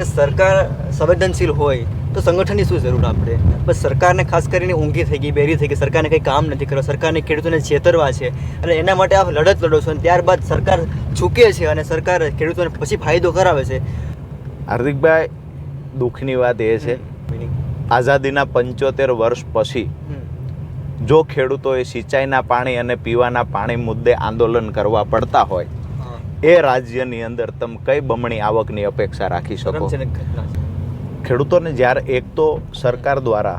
કે સરકાર સંવેદનશીલ હોય તો સંગઠનની શું જરૂર આપણે? બસ સરકારને ખાસ કરીને ઊંઘી થઈ ગઈ બેરી થઈ ગઈ સરકારને કંઈ કામ નથી કરવા સરકારને ખેડૂતોને છેતરવા છે. અને એના માટે આપ લડત લડો છો અને ત્યારબાદ સરકાર ઝૂકે છે અને સરકાર ખેડૂતોને પછી ફાયદો કરાવે છે. હાર્દિકભાઈ દુઃખની વાત એ છે આઝાદીના પંચોતેર વર્ષ પછી જો ખેડૂતોએ સિંચાઈના પાણી અને પીવાના પાણી મુદ્દે આંદોલન કરવા પડતા હોય. એ રાજ્યની અંદર તમે કઈ બમણી આવકની અપેક્ષા રાખી શકો? ખેડૂતોને જ્યારે એક તો સરકાર દ્વારા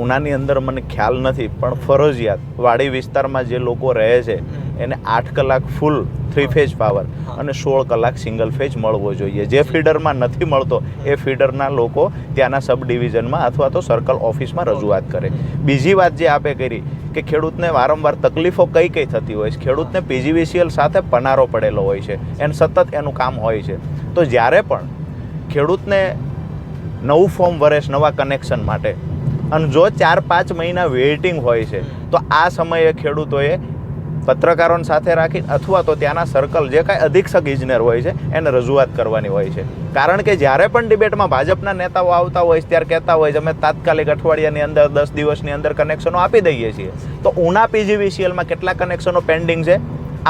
ઉનાની અંદર મને ખ્યાલ નથી પણ ફરજિયાત વાડી વિસ્તારમાં જે લોકો રહે છે એને આઠ કલાક ફૂલ થ્રી ફેઝ પાવર અને સોળ કલાક સિંગલ ફેઝ મળવો જોઈએ. જે ફીડરમાં નથી મળતો એ ફીડરના લોકો ત્યાંના સબ ડિવિઝનમાં અથવા તો સર્કલ ઓફિસમાં રજૂઆત કરે. બીજી વાત જે આપે કરી કે ખેડૂતને વારંવાર તકલીફો કઈ કઈ થતી હોય છે? ખેડૂતને પીજીવીસીએલ સાથે પનારો પડેલો હોય છે. એને સતત એનું કામ હોય છે. તો જ્યારે પણ ખેડૂતને નવું ફોર્મ વરેશ નવા કનેક્શન માટે અને જો ચાર, પાંચ મહિના વેઇટિંગ હોય છે, તો આ સમયે ખેડૂતોએ પત્રકારોને સાથે રાખી અથવા તો ત્યાંના સર્કલ જે કાંઈ અધિક્ષક ઇજનેર હોય છે, એને રજૂઆત કરવાની હોય છે. કારણ કે જ્યારે પણ ડિબેટમાં ભાજપના નેતાઓ આવતા હોય ત્યારે કહેતા હોય છે, અમે તાત્કાલિક અઠવાડિયાની અંદર, દસ દિવસની અંદર કનેક્શનો આપી દઈએ છીએ. તો ઉના પીજીવીસીએલમાં કેટલા કનેક્શનો પેન્ડિંગ છે?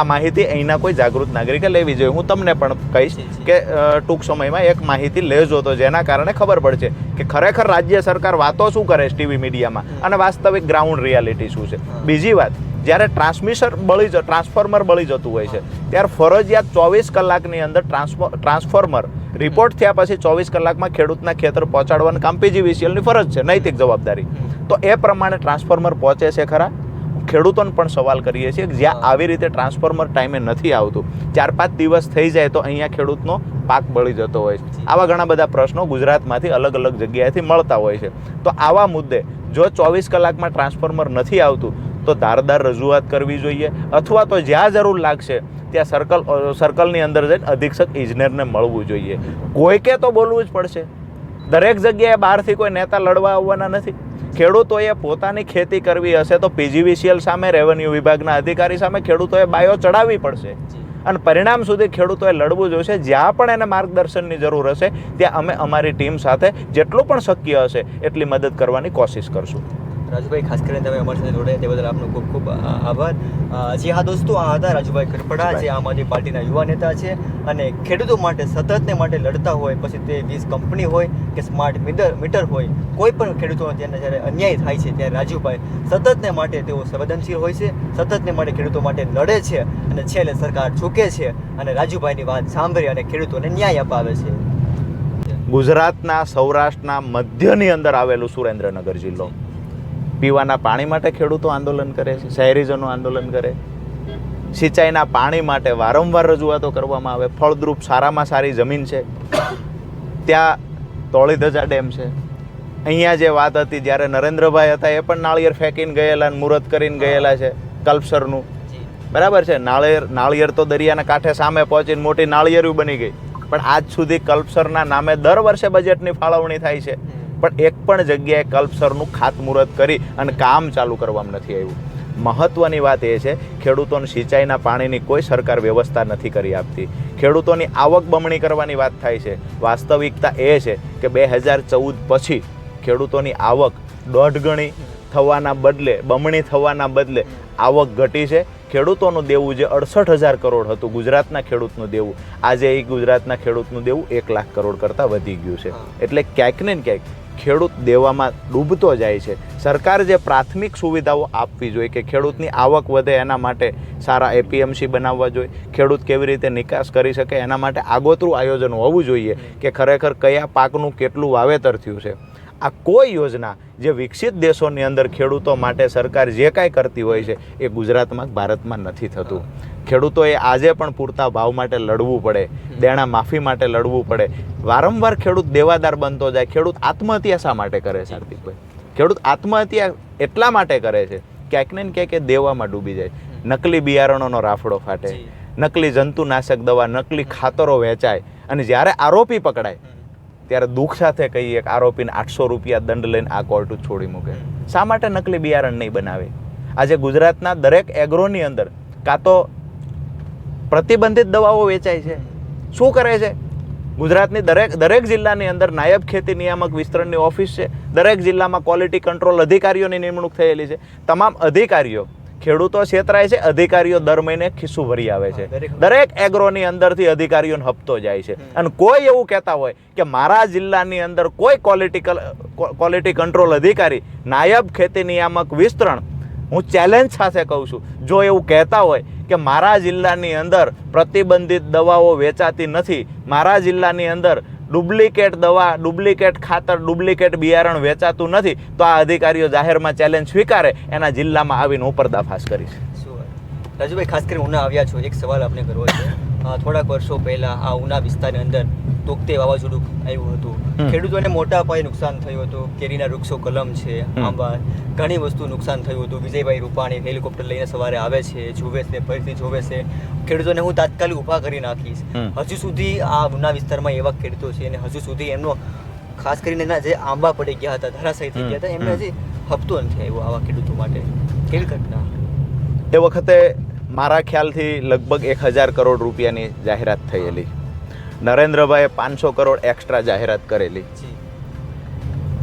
આ માહિતી અહીંના કોઈ જાગૃત નાગરિકે લેવી જોઈએ. હું તમને પણ કહીશ કે ટૂંક સમયમાં એક માહિતી લેજો તો જેના કારણે ખબર પડશે કે ખરેખર રાજ્ય સરકાર વાતો શું કરે છે ટીવી મીડિયામાં અને વાસ્તવિક ગ્રાઉન્ડ રિયાલિટી શું છે. બીજી વાત જ્યારે ટ્રાન્સમિશન બળી જ ટ્રાન્સફોર્મર બળી જતું હોય છે ત્યારે ફરજિયાત ચોવીસ કલાકની અંદર ટ્રાન્સફો ટ્રાન્સફોર્મર રિપોર્ટ થયા પછી ચોવીસ કલાકમાં ખેડૂતના ખેતર પહોંચાડવાનું કામ પીજીવીસીએલની ફરજ છે નૈતિક જવાબદારી. તો એ પ્રમાણે ટ્રાન્સફોર્મર પહોંચે છે ખરા? ખેડૂતોને પણ સવાલ કરીએ છીએ કે જ્યાં આવી રીતે ટ્રાન્સફોર્મર ટાઈમે નથી આવતું ચાર પાંચ દિવસ થઈ જાય તો અહીંયા ખેડૂતનો પાક બળી જતો હોય છે. આવા ઘણા બધા પ્રશ્નો ગુજરાતમાંથી અલગ અલગ જગ્યાએથી મળતા હોય છે. તો આવા મુદ્દે જો ચોવીસ કલાકમાં ટ્રાન્સફોર્મર નથી આવતું તો ધારદાર રજૂઆત કરવી જોઈએ અથવા તો જ્યાં જરૂર લાગશે ત્યાં સર્કલ સર્કલની અંદર જઈને અધિક્ષક ઇજનેરને મળવું જોઈએ. કોઈકે તો બોલવું જ પડશે. દરેક જગ્યાએ બહારથી કોઈ નેતા લડવા આવવાના નથી. ખેડૂતોએ પોતાની ખેતી કરવી હશે તો પીજીવીસીએલ સામે રેવન્યુ વિભાગના અધિકારી સામે ખેડૂતોએ બાયો ચડાવવી પડશે. અને પરિણામ સુધી ખેડૂતોએ લડવું જોઈશે જ્યાં પણ એને માર્ગદર્શનની જરૂર હશે ત્યાં અમે અમારી ટીમ સાથે જેટલું પણ શક્ય હશે એટલી મદદ કરવાની કોશિશ કરશું. રાજુભાઈ, ખાસ કરીને તમે અમારી સાથે જોડાયા, તે બદલ આપનો ખૂબ ખૂબ આભાર. જે હા દોસ્તો, આ હતા રાજુભાઈ કરપડા જે આમ આદમી પાર્ટીના યુવા નેતા છે અને ખેડૂતો માટે, સતતને માટે લડતા હોય, પછી તે વીજ કંપની હોય કે સ્માર્ટ મીટર મીટર હોય, કોઈ પણ ખેડૂતોને ત્યાં જ્યારે અન્યાય થાય છે, ત્યારે રાજુભાઈ સતતને માટે તેઓ સંવેદનશીલ હોય છે, સતતને માટે ખેડૂતો માટે લડે છે અને છેલ્લે સરકાર ઝૂકે છે અને રાજુભાઈની વાત સાંભળી અને ખેડૂતોને ન્યાય અપાવે છે. ગુજરાતના સૌરાષ્ટ્રના મધ્યની અંદર આવેલું સુરેન્દ્રનગર જિલ્લો. પીવાના પાણી માટે ખેડૂતો આંદોલન કરે છે, શહેરીજનો આંદોલન કરે. સિંચાઈના પાણી માટે વારંવાર રજૂઆતો કરવામાં આવે. ફળદ્રુપ સારામાં સારી જમીન છે. ત્યાં તોળીધજા ડેમ છે. અહીંયા જે વાત હતી, જ્યારે નરેન્દ્રભાઈ હતા, એ પણ નાળિયેર ફેંકીને ગયેલા અને મુહૂર્ત કરીને ગયેલા છે, કલ્પસરનું. બરાબર છે? નાળિયેર નાળિયેર તો દરિયાના કાંઠે સામે પહોંચીને મોટી નાળિયેરું બની ગઈ. પણ આજ સુધી કલ્પસરના નામે દર વર્ષે બજેટની ફાળવણી થાય છે. પણ એક પણ જગ્યાએ કલ્પસરનું ખાતમુહૂર્ત કરી અને કામ ચાલુ કરવામાં નથી આવ્યું. મહત્વની વાત એ છે ખેડૂતોને સિંચાઈના પાણીની કોઈ સરકાર વ્યવસ્થા નથી કરી આપતી. ખેડૂતોની આવક બમણી કરવાની વાત થાય છે. વાસ્તવિકતા એ છે કે બે હજાર ચૌદ પછી ખેડૂતોની આવક દોઢ ગણી થવાના બદલે બમણી થવાના બદલે આવક ઘટી છે. ખેડૂતોનું દેવું જે અડસઠ હજાર કરોડ હતું ગુજરાતના ખેડૂતનું દેવું. આજે એ ગુજરાતના ખેડૂતનું દેવું એક લાખ કરોડ કરતાં વધી ગયું છે. એટલે ક્યાંક ને ક્યાંક ખેડૂત દેવામાં ડૂબતો જાય છે. સરકાર જે પ્રાથમિક સુવિધાઓ આપવી જોઈએ કે ખેડૂતની આવક વધે એના માટે સારા એપીએમસી બનાવવા જોઈએ, ખેડૂત કેવી રીતે નિકાસ કરી શકે એના માટે આગોતરું આયોજન હોવું જોઈએ કે ખરેખર કયા પાકનું કેટલું વાવેતર થયું છે. આ કોઈ યોજના જે વિકસિત દેશોની અંદર ખેડૂતો માટે સરકાર જે કાંઈ કરતી હોય છે એ ગુજરાતમાં ભારતમાં નથી થતું. ખેડૂતોએ આજે પણ પૂરતા ભાવ માટે લડવું પડે દેણા માફી માટે લડવું પડે. વારંવાર ખેડૂત દેવાદાર બનતો જાય. ખેડૂત આત્મહત્યા શા માટે કરે છે હાર્દિકભાઈ ખેડૂત આત્મહત્યા એટલા માટે કરે છે ક્યાંક ને ક્યાંક એ દેવામાં ડૂબી જાય. નકલી બિયારણોનો રાફડો ફાટે. નકલી જંતુનાશક દવા નકલી ખાતરો વેચાય. અને જ્યારે આરોપી પકડાય ત્યારે દુઃખ સાથે કહીએ કે આરોપીને આઠસો રૂપિયા દંડ લઈને આ કોર્ટ છોડી મૂકે. શા માટે નકલી બિયારણ નહીં બનાવે? આજે ગુજરાતના દરેક એગ્રોની અંદર કાં તો પ્રતિબંધિત દવાઓ વેચાય છે. શું કરે છે? ગુજરાતની દરેક દરેક જિલ્લાની અંદર નાયબ ખેતી નિયામક વિસ્તરણની ઓફિસ છે. દરેક જિલ્લામાં ક્વોલિટી કંટ્રોલ અધિકારીઓની નિમણૂક થયેલી છે. તમામ અધિકારીઓ ખેડૂતો છેતરાય છે અધિકારીઓ દર મહિને ખિસ્સું ભરી આવે છે. દરેક- એગ્રોની અંદરથી અધિકારીઓને હપ્તો જાય છે. અને કોઈ એવું કહેતા હોય કે મારા જિલ્લાની અંદર કોઈ ક્વોલિટિકલ ક્વોલિટી કંટ્રોલ અધિકારી નાયબ ખેતી નિયામક વિસ્તરણ હું ચેલેન્જ સાથે કહું છું. જો એવું કહેતા હોય કે મારા જિલ્લાની અંદર પ્રતિબંધિત દવાઓ વેચાતી નથી મારા જિલ્લાની અંદર ડુપ્લિકેટ દવા, ડુપ્લિકેટ ખાતર, ડુપ્લિકેટ બિયારણ વેચાતું નથી, તો આ અધિકારીઓ જાહેરમાં ચેલેન્જ સ્વીકારે, એના જિલ્લામાં આવીને ઉપર દાફાસ કરીશ છે. રાજુભાઈ, ખાસ કરી ઉના આવ્યા છો, એક સવાલ આપણે કરવો છે થોડાક વર્ષો પહેલા આ ઉના વિસ્તારની અંદર તોકતે વાવાઝોડું આવ્યું હતું. ખેડૂતોને મોટા પાયે નુકસાન થયું હતું. કેરીના વૃક્ષો કલમ છે આંબા ઘણી વસ્તુ નુકસાન થયું હતું. વિજયભાઈ રૂપાણી હેલિકોપ્ટર લઈને સવારે આવે છે જોવે છે ફરીથી જોવે છે. ખેડૂતોને હું તાત્કાલિક ઊભા કરી નાખીશ. હજુ સુધી આ ઉના વિસ્તારમાં એવા ખેડૂતો છે અને હજુ સુધી એમનો ખાસ કરીને એના જે આંબા પડી ગયા હતા ધરાશાયી થઈ ગયા હતા એમને. હજી હપ્તો નથી આવ્યો આવા ખેડૂતો માટે. કેવી ઘટના. એ વખતે મારા ખ્યાલથી લગભગ એક હજાર કરોડ રૂપિયાની જાહેરાત થયેલી. નરેન્દ્રભાઈએ પાંચસો કરોડ એક્સ્ટ્રા જાહેરાત કરેલી.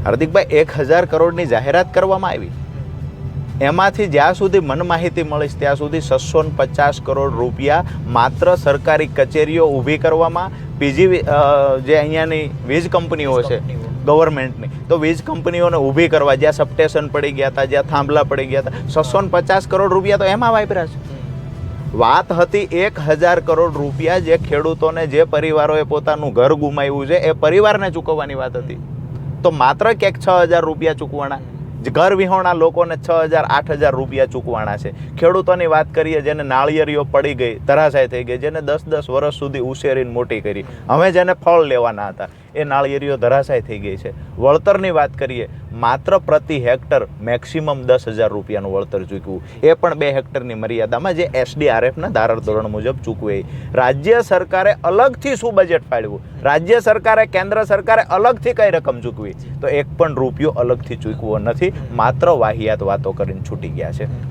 હાર્દિકભાઈ એક હજાર કરોડની જાહેરાત કરવામાં આવી. એમાંથી જ્યાં સુધી મન માહિતી મળીશ ત્યાં સુધી છસો પચાસ કરોડ રૂપિયા માત્ર સરકારી કચેરીઓ ઊભી કરવામાં બીજી જે અહીંયાની વીજ કંપનીઓ છે ગવર્મેન્ટની તો વીજ કંપનીઓને ઊભી કરવા જ્યાં સબસ્ટેશન પડી ગયા હતા જ્યાં થાંભલા પડી ગયા હતા છસો પચાસ કરોડ રૂપિયા તો એમાં વાપર્યા છે. વાત હતી એક હજાર કરોડ રૂપિયા જે ખેડૂતોને જે પરિવારોએ પોતાનું ઘર ગુમાવ્યું છે, એ પરિવારને ચૂકવવાની વાત હતી. તો માત્ર ક્યાંક છ હજાર રૂપિયા ચૂકવાના ઘર વિહોણા લોકોને છ હજાર, આઠ હજાર રૂપિયા ચૂકવાના છે. ખેડૂતોની વાત કરીએ, જેને નાળિયેરીઓ પડી ગઈ, ધરાશાય થઈ ગઈ, જેને દસ દસ વર્ષ સુધી ઉછેરીને મોટી કરી. હવે જેને ફળ લેવાના હતા એ નાળિયેરીઓ ધરાશાય થઈ ગઈ છે. વળતરની વાત કરીએ, માત્ર પ્રતિ હેક્ટર મેક્સિમમ દસ હજાર રૂપિયાનું વળતર ચૂકવું. એ પણ બે હેક્ટરની મર્યાદામાં જે એસડીઆરએફના ધારણ ધોરણ મુજબ ચૂકવે. રાજ્ય સરકારે અલગથી શું બજેટ ફાળવ્યું? રાજ્ય સરકારે, કેન્દ્ર સરકારે અલગથી કઈ રકમ ચૂકવી? તો એક પણ રૂપિયો અલગથી ચૂકવો નથી, માત્ર વાહિયાત વાતો કરીને છૂટી ગયા છે.